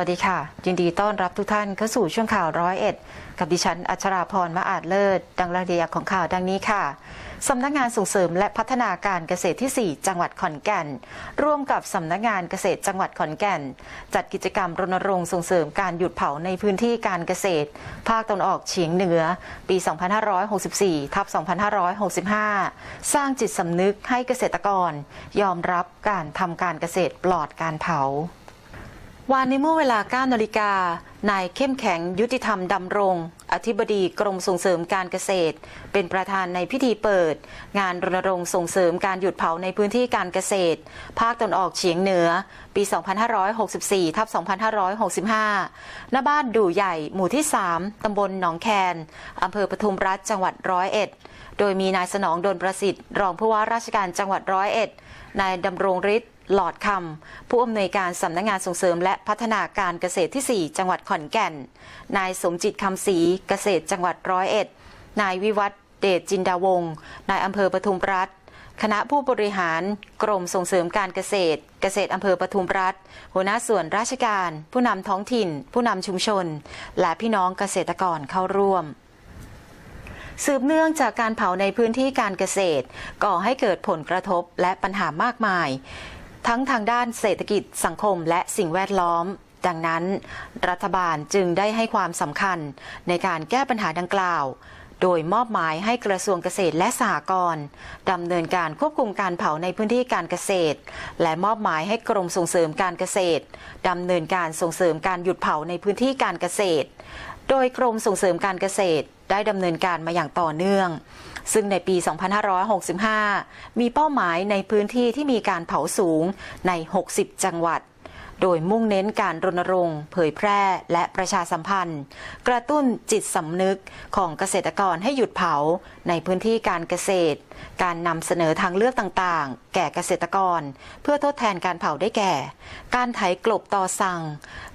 วัสดีค่ะ ยินดีต้อนรับทุกท่านเข้าสู่ช่วงข่าวร้อยเอ็ดกับดิฉัน อัชราพรมะอาจเลิศ ดังรายละเอียดของข่าวดังนี้ค่ะสำนักงานส่งเสริมและพัฒนาการเกษตรที่ 4 จังหวัดขอนแก่น ร่วมกับสำนักงานเกษตรจังหวัดขอนแก่น จัดกิจกรรมรณรงค์ส่งเสริมการหยุดเผาในพื้นที่การเกษตร ภาคตะวันออกเฉียงเหนือ ปี 2564 ทับ 2565 สร้างจิตสำนึกให้เกษตรกร ยอมรับการทำการเกษตรปลอดการเผา วานในเมื่อเวลา 9นาฬิกา นายเข้มแข็งยุติธรรมดำรง อธิบดีกรมส่งเสริมการเกษตร เป็นประธานในพิธีเปิด งานรณรงค์ส่งเสริมการหยุดเผาในพื้นที่การเกษตร ภาคตะวันออกเฉียงเหนือ ปี 2564ทับ2565 ณ บ้านดูใหญ่ หมู่ที่ 3 ตำบลหนองแคนอำเภอปทุมรัฐจังหวัดร้อยเอ็ด โดยมีนายสนองดลประสิทธิ์ รองผู้ว่าราชการจังหวัดร้อยเอ็ด นายดำรงฤทธิ์ หลอดคำผู้อำนวยการสำนักงานส่งเสริมและพัฒนาการเกษตรที่ 4 จังหวัดขอนแก่น นายสมจิตคำศรีเกษตรจังหวัดร้อยเอ็ด นายวิวัฒเดชจินดาวงศ์นายอำเภอปทุมรัฐ คณะผู้บริหารกรมส่งเสริมการเกษตร เกษตรอำเภอปทุมรัฐ หัวหน้าส่วนราชการ ผู้นำท้องถิ่น ผู้นำชุมชน และพี่น้องเกษตรกรเข้าร่วมสืบเนื่องจากการเผาในพื้นที่การเกษตร ก่อให้เกิดผลกระทบและปัญหามากมาย ทั้งทางด้านเศรษฐกิจสังคมและสิ่งแวดล้อม ดังนั้น รัฐบาลจึงได้ให้ความสำคัญในการแก้ปัญหาดังกล่าว โดยมอบหมายให้กระทรวงเกษตรและสหกรณ์ดำเนินการควบคุมการเผาในพื้นที่การเกษตร และมอบหมายให้กรมส่งเสริมการเกษตรดำเนินการส่งเสริมการหยุดเผาในพื้นที่การเกษตร โดยกรมส่งเสริมการเกษตรได้ดำเนินการมาอย่างต่อเนื่อง ซึ่งในปี 2565 มีเป้าหมายในพื้นที่ที่มีการเผาสูงใน 60 จังหวัด โดยมุ่งเน้นการรณรงค์ เผยแพร่และประชาสัมพันธ์ กระตุ้นจิตสำนึกของเกษตรกรให้หยุดเผาในพื้นที่การเกษตร การนำเสนอทางเลือกต่างๆ แก่เกษตรกร เพื่อทดแทนการเผาได้แก่ การไถกลบต่อสั่ง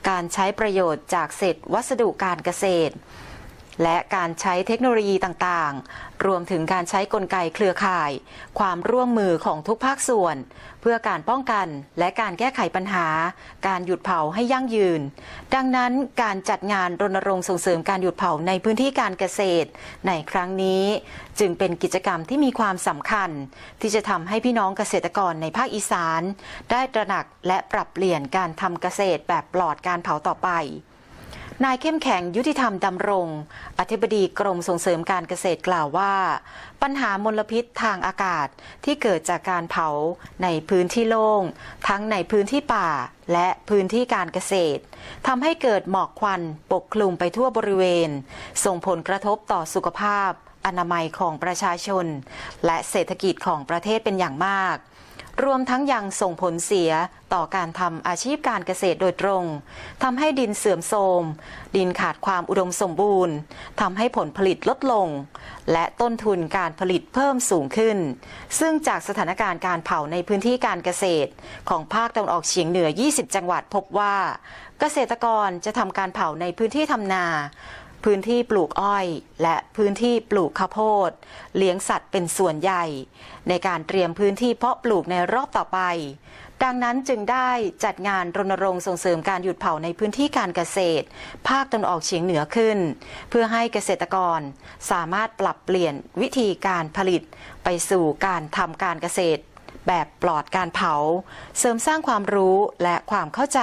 การใช้ประโยชน์จากเศษวัสดุการเกษตรและการใช้เทคโนโลยีต่าง ๆ รวมถึงการใช้กลไกเครือข่าย ความร่วมมือของทุกภาคส่วน เพื่อการป้องกันและการแก้ไขปัญหา การหยุดเผาให้ยั่งยืน ดังนั้นการจัดงานรณรงค์ส่งเสริมการหยุดเผาในพื้นที่การเกษตร ในครั้งนี้จึงเป็นกิจกรรมที่มีความสำคัญ ที่จะทำให้พี่น้องเกษตรกรในภาคอีสาน ได้ตระหนักและปรับเปลี่ยนการทำเกษตรแบบปลอดการเผาต่อไป นายเข้มแข็งยุติธรรมดำรง อธิบดีกรมส่งเสริมการเกษตรกล่าวว่า ปัญหามลพิษทางอากาศที่เกิดจากการเผาในพื้นที่โล่ง ทั้งในพื้นที่ป่าและพื้นที่การเกษตรทำให้เกิดหมอกควันปกคลุมไปทั่วบริเวณ ส่งผลกระทบต่อสุขภาพ อนามัยของประชาชน และเศรษฐกิจของประเทศเป็นอย่างมาก รวมทั้งยังส่งผลเสียต่อการทำอาชีพการเกษตรโดยตรงทำให้ดินเสื่อมโทรม ดินขาดความอุดมสมบูรณ์ทำให้ผลผลิตลดลง และต้นทุนการผลิตเพิ่มสูงขึ้น ซึ่งจากสถานการณ์การเผาในพื้นที่การเกษตร ของภาคตะวันออกเฉียงเหนือ 20 จังหวัดพบว่า เกษตรกรจะทำการเผาในพื้นที่ทำนา พื้นที่ปลูกอ้อย และพื้นที่ปลูกข้าวโพด เลี้ยงสัตว์เป็นส่วนใหญ่ ในการเตรียมพื้นที่เพาะปลูกในรอบต่อไป ดังนั้นจึงได้จัดงานรณรงค์ส่งเสริมการหยุดเผาในพื้นที่การเกษตร ภาคตะวันออกเฉียงเหนือขึ้น เพื่อให้เกษตรกรสามารถปรับเปลี่ยนวิธีการผลิต ไปสู่การทำการเกษตร แบบปลอดการเผา เสริมสร้างความรู้และความเข้าใจ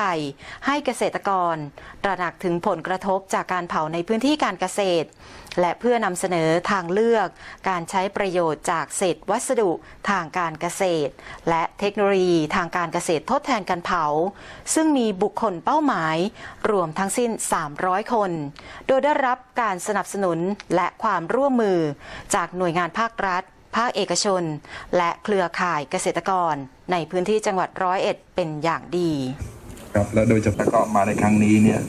ให้เกษตรกร ตระหนักถึงผลกระทบจากการเผาในพื้นที่การเกษตร และเพื่อนำเสนอทางเลือก การใช้ประโยชน์จากเศษวัสดุทางการเกษตร และเทคโนโลยีทางการเกษตรทดแทนการเผา ซึ่งมีบุคคลเป้าหมาย รวมทั้งสิ้น 300 คน โดยได้รับการสนับสนุนและความร่วมมือจากหน่วยงานภาครัฐ ภาคเอกชน และเครือข่ายเกษตรกร ในพื้นที่จังหวัดร้อยเอ็ดเป็นอย่างดีครับและโดยเฉพาะก็มาในครั้งนี้เนี่ย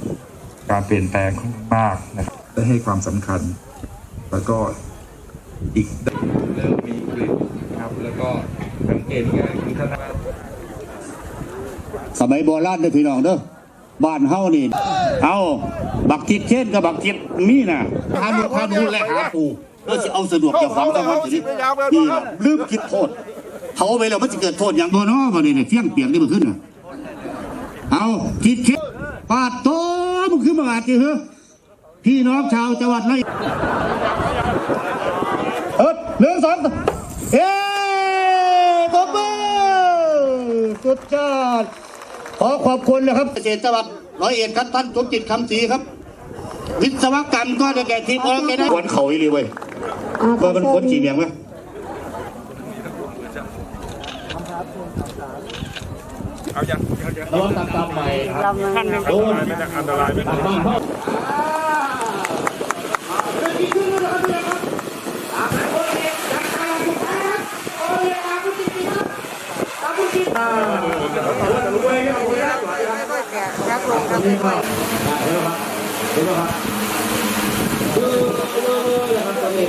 การเปลี่ยนแปลงค่อนข้างมากนะครับได้ให้ความสำคัญ แล้วก็อีกเริ่มมีกลิ่นครับแล้วก็สังเกตง่ายคือถ้าสมัยโบราณเด้อพี่น้องเด้อบ้านเฮานี่เอาบักทิดเช่นกับบักทิดมีน่ะหาดูหาดูและหาปู แล้วสิเอาสะดวกจะฟังจังหวัดสินี่ล่ะลืมคิดโทษเผาไปแล้วมันจะเกิดโทษอย่างบ่เนาะบ่นี่เนี่ยเฟี้ยงเปียงนี่มันขึ้นน่ะเอาทิดเช่นปาดโตมันคือมาอาดจีเหรอพี่น้องชาวจังหวัดไรเอิดหนึ่งสองเฮ้ตบมือสุดยอดขอขอบคุณนะครับเกษตรจังหวัดร้อยเอ็ดครับท่านสมจิตคำศรีครับ วิศวกรรมก็ได้แก่ทีมออร์แกไนซ์ขวนเขาอีหลีเว้ย ว่ามันขวนขี่เมียงไหมเอายังเอายังระวังตามตามใหม่ครับโดนไม่ได้อันตรายไม่ได้ตามบ้านเข้าจริงๆครับดูนี่ค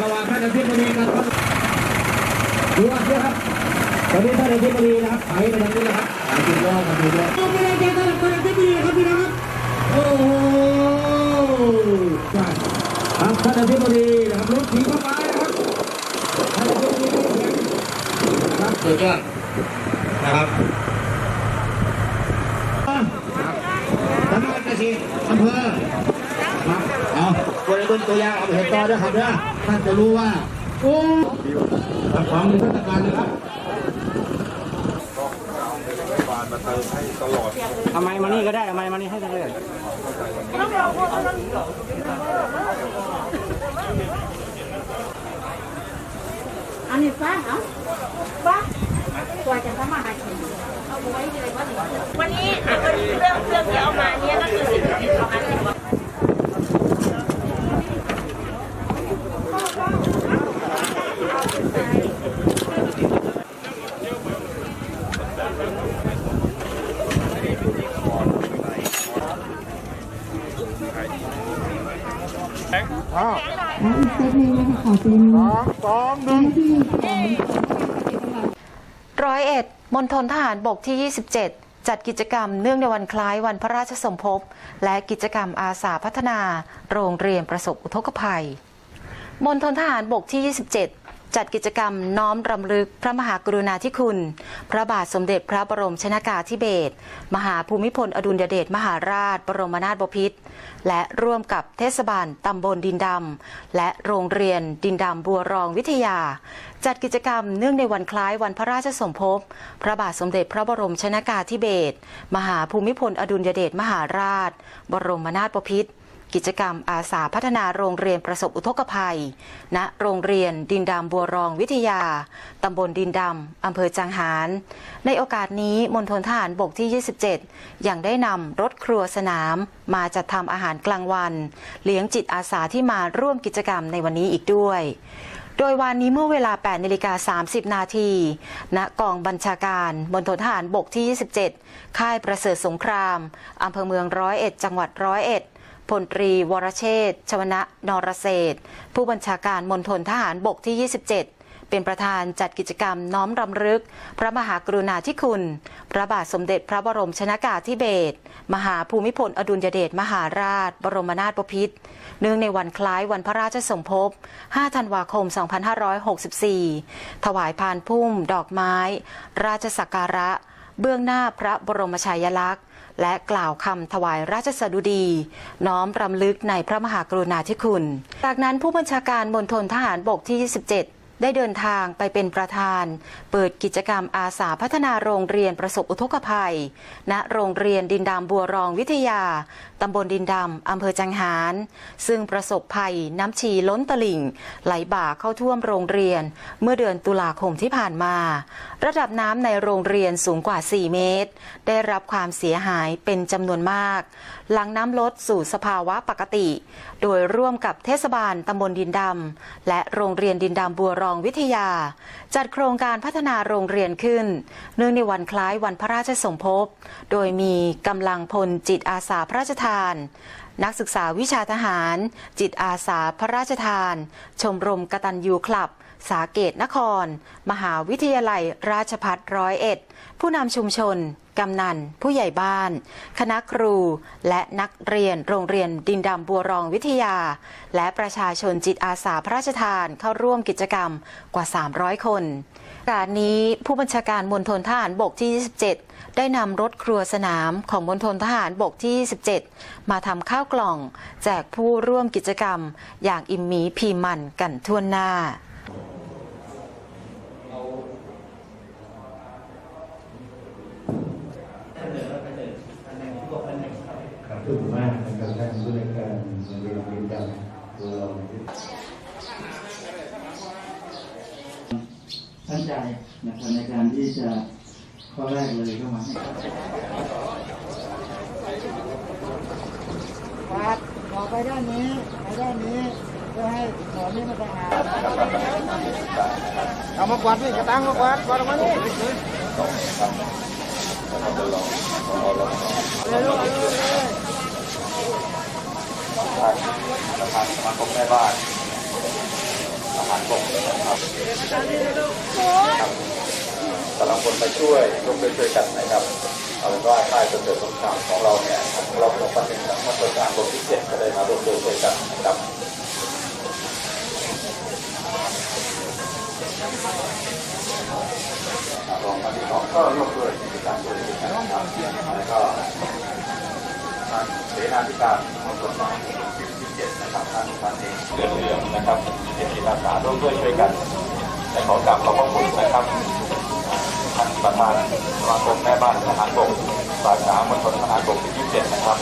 ระหว่างท่านอธิบดีกับท่านดูว่าเชื่อครับตอนนี้ท่านอธิบดีนะครับไถไปทางนี้นะครับหาจุดรอดมาดูด้วยไม่ได้แค่ท่านท่านอธิบดีครับพี่น้องครับโอ้โหใช่ครับท่านอธิบดีนะครับรถถีบเข้าไปนะครับท่านอธิบดีครับ สุดยอดนะครับสำนักงานเกษตรอำเภอครับเอาตัวในต้นตัวยางเอาไปเห็นต่อด้วยครับนะท่านจะรู้ว่าโอ้รับความมีมาตรการนะครับทำไมมานี่ก็ได้ทำไมมานี่ให้ทั้งเลยอันนี้ฟ้าเหรอ ตัวจะทำมาหากินเอาไว้เลยว่าวันนี้วันนี้เรื่องเรื่องที่เอามาเนี่ยก็คือสิ่งที่เราอันนี้ว่าร้อ ยเอ็ดมณฑลทหารบกที่ 27 จัดกิจกรรมเนื่องในวันคล้ายวันพระราชสมภพ และกิจกรรมอาสาพัฒนา โรงเรียนประสบอุทกภัยมณฑลทหารบกที่ 27 จัดกิจกรรมน้อมรำลึกพระมหากรุณาธิคุณ พระบาทสมเด็จพระบรมชนากาธิเบศรมหาภูมิพลอดุลยเดชมหาราช บรมนาถบพิตรและร่วมกับเทศบาลตำบลดินดำและโรงเรียนดินดำบัวรองวิทยา จัดกิจกรรมเนื่องในวันคล้ายวันพระราชสมภพพระบาทสมเด็จพระบรมชนากาธิเบศรมหาภูมิพลอดุลยเดชมหาราช บรมนาถบพิตร กิจกรรมอาสาพัฒนาโรงเรียนประสบอุทกภัย ณ โรงเรียนดินดำบัวรองวิทยา ตำบลดินดำอำเภอจังหาร ในโอกาสนี้มณฑลทหารบกที่ 27 ยังได้นำรถครัวสนาม มาจัดทำอาหารกลางวัน เลี้ยงจิตอาสาที่มาร่วมกิจกรรมในวันนี้อีกด้วยโดยวันนี้เมื่อเวลา 8นาฬิกา30 นาที ณ กองบัญชาการบนททหารบกที่ 27 ค่ายประเสริฐสงคราม อำเภอเมืองร้อยเอ็ด จังหวัดร้อยเอ็ด พลตรี วรเชษฐ์ชวนะนรเศรษฐผู้บัญชาการมณฑลทหารบกที่ 27เป็นประธานจัดกิจกรรมน้อมรำลึก พระมหากรุณาธิคุณ พระบาทสมเด็จพระบรมชนากาธิเบศรมหาภูมิพลอดุลยเดชมหาราช บรมนาถบพิตรเนื่องในวันคล้ายวันพระราชสมภพ 5 ธันวาคม 2564 ถวายพานพุ่ม ดอกไม้ ราชสักการะ เบื้องหน้าพระบรมฉายลักษณ์ และกล่าวคำถวายราชสดุดี น้อมรำลึกในพระมหากรุณาธิคุณ จากนั้นผู้บัญชาการมณฑลทหารบกที่ 27ได้เดินทางไปเป็นประธาน เปิดกิจกรรมอาสาพัฒนาโรงเรียนประสบอุทกภัย ณ โรงเรียนดินดำบัวรองวิทยา ตำบลดินดำ อำเภอจังหาร ซึ่งประสบภัยน้ำชีล้นตลิ่ง ไหลบ่าเข้าท่วมโรงเรียน เมื่อเดือนตุลาคมที่ผ่านมา ระดับน้ำในโรงเรียนสูงกว่า 4 เมตร ได้รับความเสียหายเป็นจำนวนมาก หลังน้ำลดสู่สภาวะปกติ โดยร่วมกับเทศบาลตำบลดินดำและโรงเรียนดินดำบัวรองวิทยา จัดโครงการพัฒนาโรงเรียนขึ้น เนื่องในวันคล้ายวันพระราชสมภพ โดยมีกำลังพลจิตอาสาพระราชทานนักศึกษาวิชาทหาร จิตอาสาพระราชทาน ชมรมกตัญญูคลับ สาเกตนคร มหาวิทยาลัยราชพัฒร้อยเอ็ด ผู้นำชุมชน กำนัน ผู้ใหญ่บ้าน คณะครู และนักเรียนโรงเรียนดินดำบัวรองวิทยา และประชาชนจิตอาสาพระราชทานเข้าร่วมกิจกรรมกว่า 300 คนการนี้ผู้บัญชาการมณฑลทหารบกที่ 27 ได้นำรถครัวสนามของมณฑลทหารบกที่17มาทำข้าวกล่อง แจกผู้ร่วมกิจกรรม อย่างอิ่มมีพีมันกันทั่วหน้า ถูกมากนะครับท่านผู้ในการเรียนเรียนจำตัวเรา ตั้ง ใจนะครับในการที่จะข้อแรกเลยก็มาให้ปัดออไปด้านนี้ไปด้านนี้เพื่อให้ถนนนี้มันสะอาดเอามากวาดนี่กระตังมากวาดกวาดออกมานี่ประธานสมาคมแม่บ้าน หารบกนะครับกำลังคนไปช่วยร่วมด้วยช่วยกันนะครับเอาเป็นว่าค่ายจนเกิดสงครามของเราเนี่ยเราลงปันหนึ่งกับมาตรการบทที่เจ็ดก็ได้มาร่วมด้วยช่วยกันนะครับรองมาที่สองก็ร่วมด้วยในการช่วยเหลือกันนะครับแล้วก็เสนาธิการของกฎหมาย เจ็ดนะครับท่านท่านเองเดือดเรืองนะครับเป็นจิตอาสาร่วมด้วยช่วยกันและขอกราบขอบพระคุณนะครับท่านประธานสมาคมแม่บ้านทหารบกสาขามณฑลทหารบกที่27นะครับ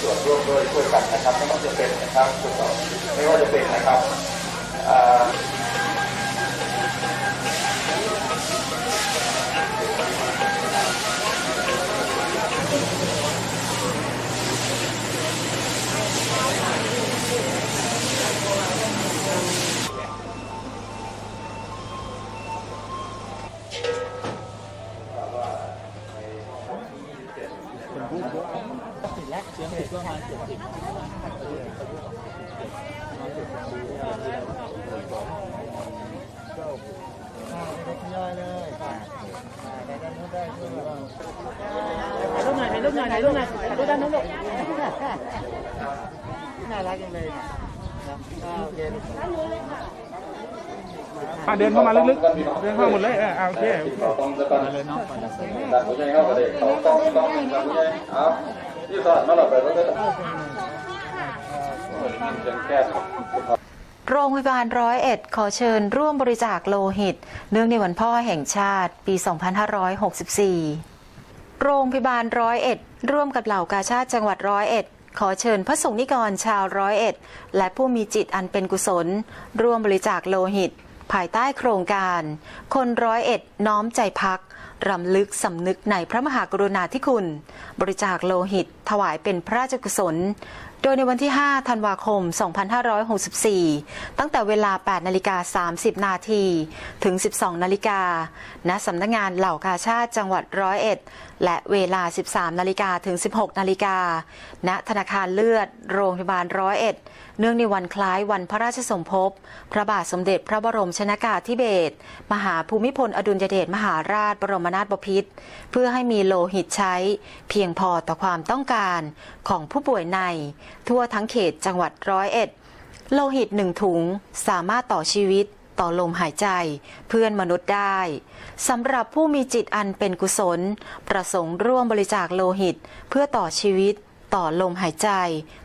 ส่วนร่วมด้วยช่วยกันนะครับไม่ว่าจะเป็นนะครับไม่ว่าจะเป็นนะครับ รูปด้านนู้นลูกน่ารักจังเลยนะอ่าโอเคอะเดินเข้ามาลึกๆ เดินเข้าหมดเลยเอออะโอเคโอเคต้องจะต้องเลยเนาะดันหัวใจเข้าไปเลยเขาต้องต้องดันหัวใจเอา ที่สอดมาหลับไปแล้วก็โรงพยาบาลร้อยเอ็ดขอเชิญร่วมบริจาคโลหิต เนื่องในวันพ่อแห่งชาติปี 2564 โรงพยาบาลร้อยเอ็ดร่วมกับเหล่ากาชาติจังหวัดร้อยเอ็ดขอเชิญพระสงฆ์นิกรชาวร้อยเอ็ด และผู้มีจิตอันเป็นกุศล ร่วมบริจาคโลหิต ภายใต้โครงการ คนร้อยเอ็ดน้อมใจพัก รำลึกสำนึกในพระมหากรุณาธิคุณ บริจาคโลหิต ถวายเป็นพระราชกุศล โดยในวันที่ 5 ธันวาคม 2564 ตั้งแต่เวลา 8 นาฬิกา 30 นาที ถึง 12 นาฬิกา ณ สำนักงานเหล่ากาชาติจังหวัดร้อยเอ็ด และเวลา 13 นาฬิกา ถึง 16 นาฬิกา ณ ธนาคารเลือด โรงพยาบาลร้อยเอ็ด เนื่องในวันคล้ายวันพระราชสมภพ พระบาทสมเด็จพระบรมชนากาธิเบศร มหาภูมิพลอดุลยเดชมหาราชบรมนาถบพิตร เพื่อให้มีโลหิตใช้ เพียงพอต่อความต้องการของผู้ป่วยใน ทั่วทั้งเขตจังหวัดร้อยเอ็ดโลหิตหนึ่งถุงสามารถต่อชีวิตต่อลมหายใจเพื่อนมนุษย์ได้สำหรับผู้มีจิตอันเป็นกุศล ประสงค์ร่วมบริจาคโลหิต เพื่อต่อชีวิต ต่อลมหายใจ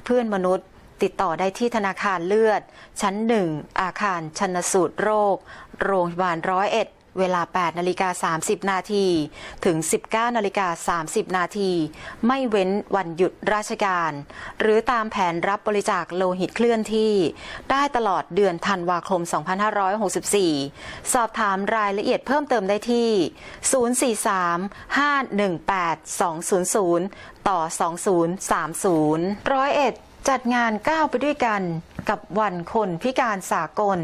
เพื่อนมนุษย์ ติดต่อได้ที่ธนาคารเลือด ชั้นหนึ่งอาคารชันสูตรโรค โรงพยาบาลร้อยเอ็ด เวลา 8 นาฬิกา 30 นาทีถึง 19 นาฬิกา 30 นาทีไม่เว้นวันหยุดราชการ หรือตามแผนรับบริจาคโลหิตเคลื่อนที่ ได้ตลอดเดือนธันวาคม 2564 สอบถามรายละเอียดเพิ่มเติมได้ที่ 043-518-200 ต่อ 2030 ร้อยเอ็ด จัดงานก้าวไปด้วยกันกับวันคนพิการสากล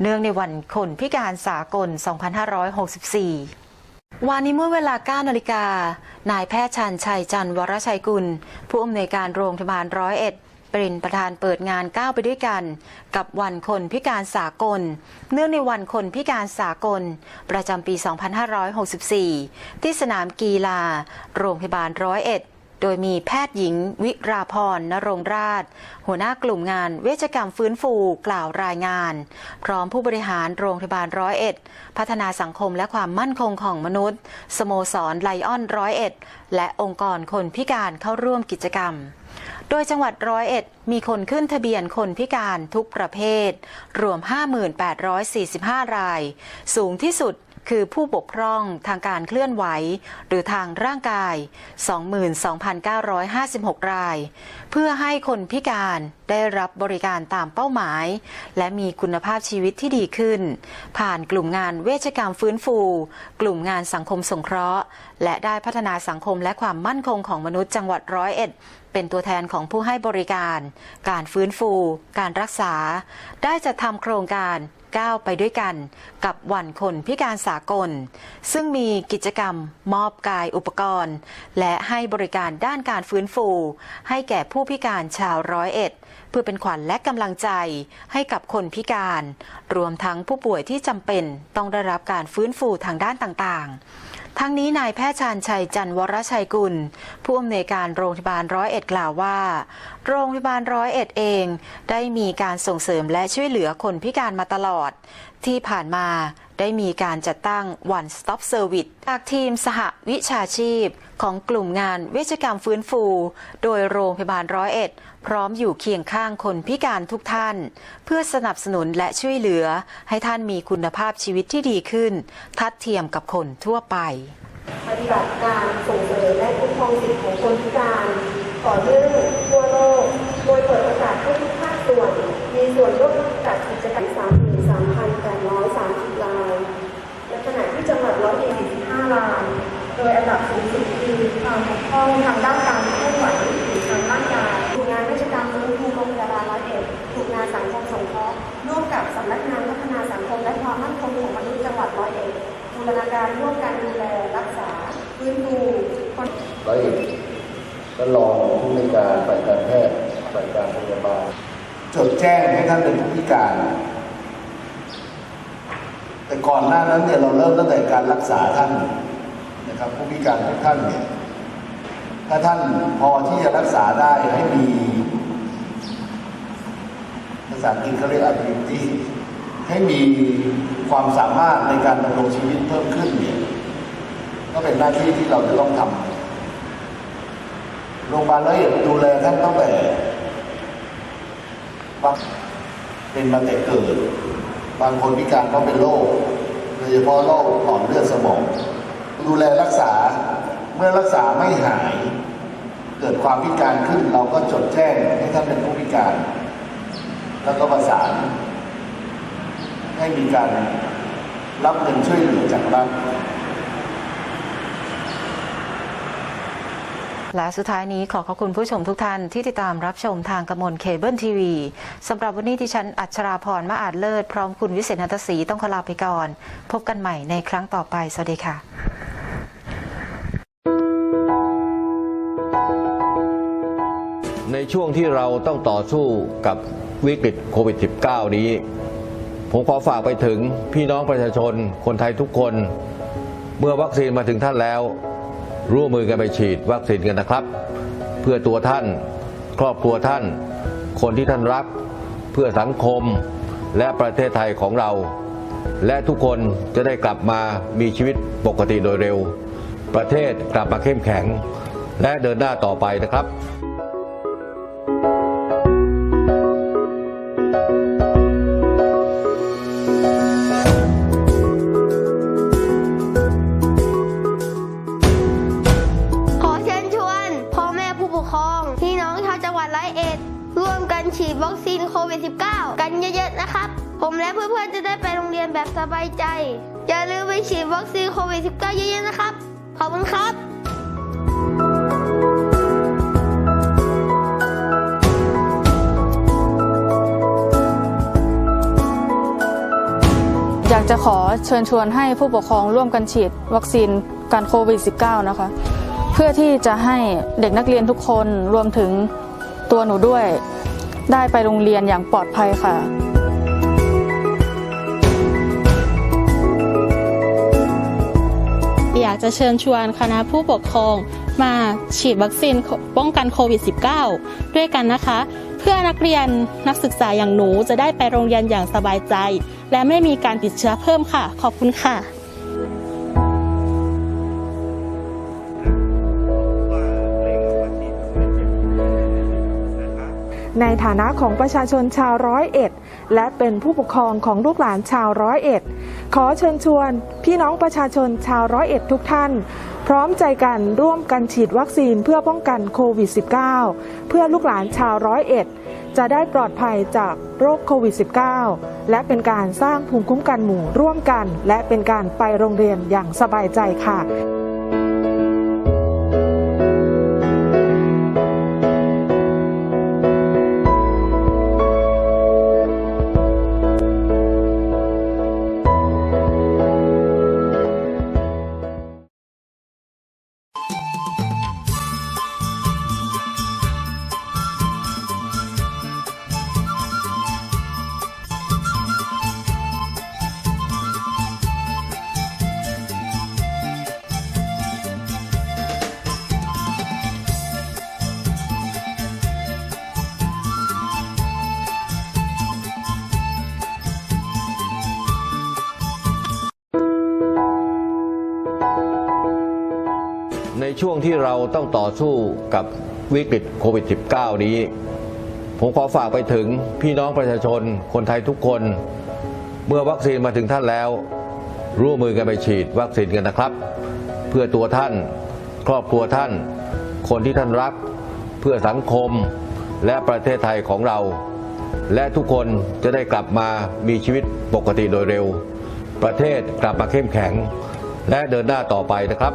เนื่องในวันคนพิการสากล 2564วันนี้เมื่อเวลา 9 นาฬิกา นายแพทย์ชันชัยจันวรชัยกุล ผู้อำนวยการโรงพยาบาลร้อยเอ็ด เป็นประธานเปิดงานก้าวไปด้วยกัน กับวันคนพิการสากล เนื่องในวันคนพิการสากล ประจำปี 2564 ที่สนามกีฬา โรงพยาบาลร้อยเอ็ด โดยมีแพทย์หญิง วิราพรนรงราช หัวหน้ากลุ่มงานเวชกรรมฟื้นฟูกล่าวรายงาน พร้อมผู้บริหารโรงพยาบาลร้อยเอ็ดพัฒนาสังคมและความมั่นคงของมนุษย์ สโมสรไลออนร้อยเอ็ดและองค์กรคนพิการเข้าร่วมกิจกรรมโดยจังหวัดร้อยเอ็ดมีคนขึ้นทะเบียนคนพิการทุกประเภท รวม 5845ราย สูงที่สุด คือผู้บกพร่องทางการเคลื่อนไหว หรือทางร่างกาย 22,956 ราย เพื่อให้คนพิการได้รับบริการตามเป้าหมาย และมีคุณภาพชีวิตที่ดีขึ้น ผ่านกลุ่มงานเวชกรรมฟื้นฟู กลุ่มงานสังคมสงเคราะห์ และได้พัฒนาสังคมและความมั่นคงของมนุษย์จังหวัดร้อยเอ็ดเป็นตัวแทนของผู้ให้บริการ การฟื้นฟู การรักษา ได้จะทำโครงการ ก้าวไปด้วยกัน กับวันคนพิการสากล ซึ่งมีกิจกรรมมอบกายอุปกรณ์ และให้บริการด้านการฟื้นฟู ให้แก่ผู้พิการชาวร้อยเอ็ด เพื่อเป็นขวัญและกำลังใจให้กับคนพิการ รวมทั้งผู้ป่วยที่จำเป็นต้องได้รับการฟื้นฟูทางด้านต่างๆทั้งนี้นายแพทย์ชาญชัยจันวรชัยกุล ผู้อำนวยการโรงพยาบาลร้อยเอ็ดกล่าวว่า โรงพยาบาลร้อยเอ็ดเอง ได้มีการส่งเสริมและช่วยเหลือคนพิการมาตลอด ที่ผ่านมาได้มีการจัดตั้ง One Stop Service จากทีมสหวิชาชีพ ของกลุ่มงานเวชกรรมฟื้นฟู โดยโรงพยาบาลร้อยเอ็ด พร้อมอยู่เคียงข้างคนพิการทุกท่าน เพื่อสนับสนุนและช่วยเหลือ ให้ท่านมีคุณภาพชีวิตที่ดีขึ้น ทัดเทียมกับคนทั่วไป ปฏิบัติการส่งเสริมและคุ้มครองสิทธิของคนพิการต่อเนื่อง ทางด้านการเคลื่อนไหวหรือทางร่างกายถูกงานราชการฟื้นฟูโรงพยาบาลร้อยเอ็ดถูกงานสังคมสงเคราะห์ร่วมกับสำนักงานพัฒนาสังคมและความมั่นคงของมนุษย์จังหวัดร้อยเอ็ดบูรณาการร่วมกันดูแลรักษาฟื้นฟูคนร้อยเอ็ดก็รองผู้ในการฝ่ายการแพทย์ฝ่ายการพยาบาลจดแจ้งให้ท่านเป็นผู้พิการ แต่ก่อนหน้านั้นเนี่ยเราเริ่มตั้งแต่การรักษาท่านนะครับผู้พิการทุกท่านเนี่ย ถ้าท่านพอที่จะรักษาได้ให้มีภาษาอังกฤษเขาเรียก ability ให้มีความสามารถในการดำรงชีวิตเพิ่มขึ้นเนี่ยก็เป็นหน้าที่ที่เราจะต้องทำโรงพยาบาลละเอียดดูแลท่านตั้งแต่เป็นมาแต่เกิด บางคนพิการเพราะเป็นโรคโดยเฉพาะโรคหลอดเลือดสมอง ดูแลรักษา เมื่อรักษาไม่หาย เกิดความพิการขึ้นเราก็จดแจ้งให้ท่านเป็นผู้พิการ แล้วก็ประสานให้มีการรับเงินช่วยเหลือจากรัฐและสุดท้ายนี้ขอขอบคุณผู้ชมทุกท่านที่ติดตามรับชมทางกระมวลเคเบิลทีวีสำหรับวันนี้ที่ฉันอัชราพรมาอาจเลิศ พร้อมคุณวิเศษนันทศรีต้องขอลาไปก่อน พบกันใหม่ในครั้งต่อไป สวัสดีค่ะ ในช่วงที่เราต้องต่อสู้กับวิกฤตโควิด -19 นี้ ผมขอฝากไปถึงพี่น้องประชาชน คนไทยทุกคน เมื่อวัคซีนมาถึงท่านแล้ว ร่วมมือกันไปฉีดวัคซีนกันนะครับ เพื่อตัวท่าน ครอบครัวท่าน คนที่ท่านรัก เพื่อสังคมและประเทศไทยของเรา และทุกคนจะได้กลับมามีชีวิตปกติโดยเร็ว ประเทศกลับมาเข้มแข็ง และเดินหน้าต่อไปนะครับ เยอะๆนะครับ ผมและเพื่อนๆจะได้ไปโรงเรียนแบบสบายใจ อย่าลืมไปฉีดวัคซีนโควิด -19 เยอะๆนะครับ ขอบคุณครับอยากจะขอเชิญชวนให้ผู้ปกครองร่วมกันฉีดวัคซีนกันโควิด -19 นะคะ เพื่อที่จะให้เด็กนักเรียนทุกคนรวมถึงตัวหนูด้วย ได้ไปโรงเรียนอย่างปลอดภัยค่ะ อยากจะเชิญชวนคณะผู้ปกครองมาฉีดวัคซีนป้องกันโควิด -19 ด้วยกันนะคะ เพื่อนักเรียนนักศึกษาอย่างหนูจะได้ไปโรงเรียนอย่างสบายใจ และไม่มีการติดเชื้อเพิ่มค่ะ ขอบคุณค่ะ ในฐานะของประชาชนชาวร้อยเอ็ด และเป็นผู้ปกครองของลูกหลานชาวร้อยเอ็ด ขอเชิญชวน พี่น้องประชาชนชาวร้อยเอ็ดทุกท่าน พร้อมใจกันร่วมกันฉีดวัคซีนเพื่อป้องกันโควิด -19 เพื่อลูกหลานชาวร้อยเอ็ดจะได้ปลอดภัยจากโรคโควิด -19 และเป็นการสร้างภูมิคุ้มกันหมู่ร่วมกัน และเป็นการไปโรงเรียนอย่างสบายใจค่ะ เราต้องต่อสู้กับวิกฤตโควิด -19 นี้ ผมขอฝากไปถึงพี่น้องประชาชนคนไทยทุกคน เมื่อวัคซีนมาถึงท่านแล้ว ร่วมมือกันไปฉีดวัคซีนกันนะครับ เพื่อตัวท่าน ครอบครัวท่าน คนที่ท่านรัก เพื่อสังคมและประเทศไทยของเรา และทุกคนจะได้กลับมามีชีวิตปกติโดยเร็ว ประเทศกลับมาเข้มแข็ง และเดินหน้าต่อไปนะครับ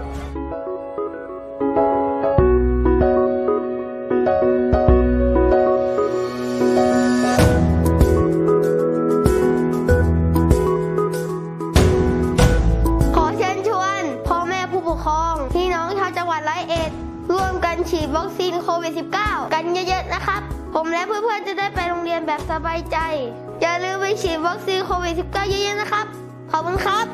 สิบเก้าเยอะๆนะครับ ขอบคุณครับ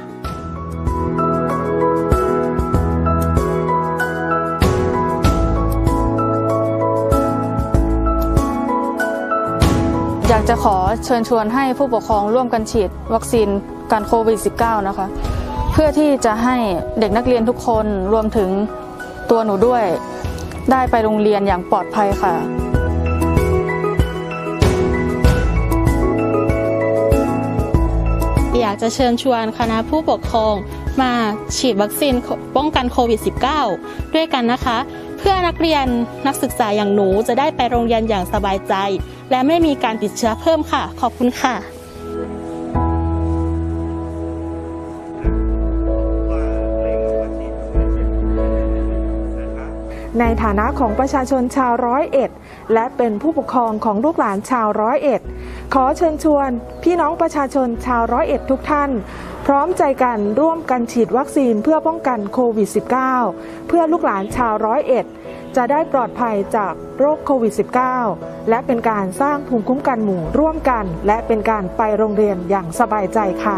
อยากจะขอเชิญชวนให้ผู้ปกครองร่วมกันฉีดวัคซีนการโควิด -19 นะคะ เพื่อที่จะให้เด็กนักเรียนทุกคนรวมถึงตัวหนูด้วย ได้ไปโรงเรียนอย่างปลอดภัยค่ะ อยากจะเชิญชวนคณะผู้ปกครอง มาฉีดวัคซีนป้องกันโควิด -19 ด้วยกันนะคะ เพื่อนักเรียนนักศึกษาอย่างหนูจะได้ไปโรงเรียนอย่างสบายใจ และไม่มีการติดเชื้อเพิ่มค่ะ ขอบคุณค่ะในฐานะของประชาชนชาวร้อยเอ็ด และเป็นผู้ปกครองของลูกหลานชาวร้อยเอ็ด ขอเชิญชวน พี่น้องประชาชนชาวร้อยเอ็ดทุกท่าน พร้อมใจกันร่วมกันฉีดวัคซีนเพื่อป้องกันโควิด -19 เพื่อลูกหลานชาวร้อยเอ็ดจะได้ปลอดภัยจากโรคโควิด -19 และเป็นการสร้างภูมิคุ้มกันหมู่ร่วมกัน และเป็นการไปโรงเรียนอย่างสบายใจค่ะ